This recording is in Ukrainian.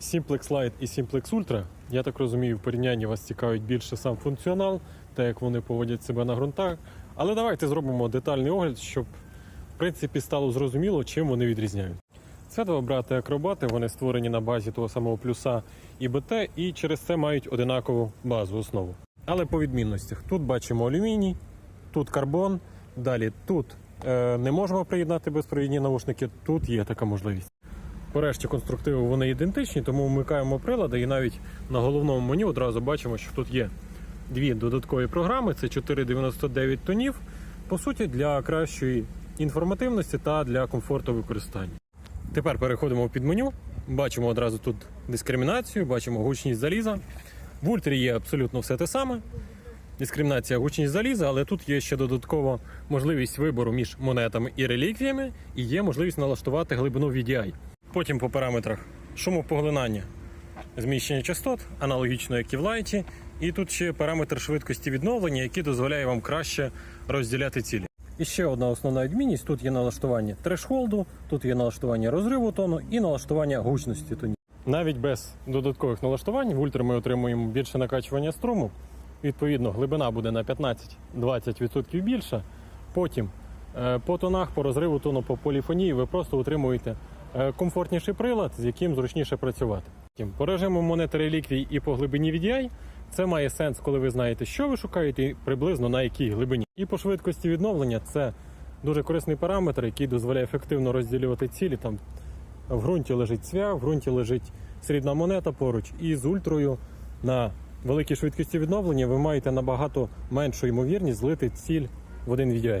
Simplex Lite і Simplex Ultra, я так розумію, в порівнянні вас цікавить більше сам функціонал, те, як вони поводять себе на ґрунтах. Але давайте зробимо детальний огляд, щоб в принципі стало зрозуміло, чим вони відрізняють. Це два брати акробати, вони створені на базі того самого плюса і БТ, і через це мають одинакову базу основу. Але по відмінностях тут бачимо алюміній, тут карбон, далі тут е, не можемо приєднати безпровідні наушники, тут є така можливість. По решті конструктиви вони ідентичні, тому вмикаємо прилади і навіть на головному меню одразу бачимо, що тут є дві додаткові програми, це 499 тонів, по суті, для кращої інформативності та для комфорту використання. Тепер переходимо в підменю. Бачимо одразу тут дискримінацію, бачимо гучність заліза. В ультрі є абсолютно все те саме. Дискримінація гучність заліза, але тут є ще додаткова можливість вибору між монетами і реліквіями, і є можливість налаштувати глибину VDI. Потім по параметрах шумопоглинання, зміщення частот, аналогічно як і в лайті. І тут ще параметр швидкості відновлення, який дозволяє вам краще розділяти цілі. І ще одна основна відмінність: тут є налаштування трешхолду, тут є налаштування розриву тону і налаштування гучності тонів. Навіть без додаткових налаштувань в ультра ми отримуємо більше накачування струму. Відповідно, глибина буде на 15-20% більша. Потім е, по тонах, по розриву тону, по поліфонії ви просто отримуєте комфортніший прилад, з яким зручніше працювати. По режиму монети реліквій і по глибині VDI це має сенс, коли ви знаєте, що ви шукаєте і приблизно на якій глибині. І по швидкості відновлення це дуже корисний параметр, який дозволяє ефективно розділювати цілі. Там в ґрунті лежить цвях, в ґрунті лежить срібна монета поруч, і з ультрою на великій швидкості відновлення ви маєте набагато меншу ймовірність злити ціль в один VDI.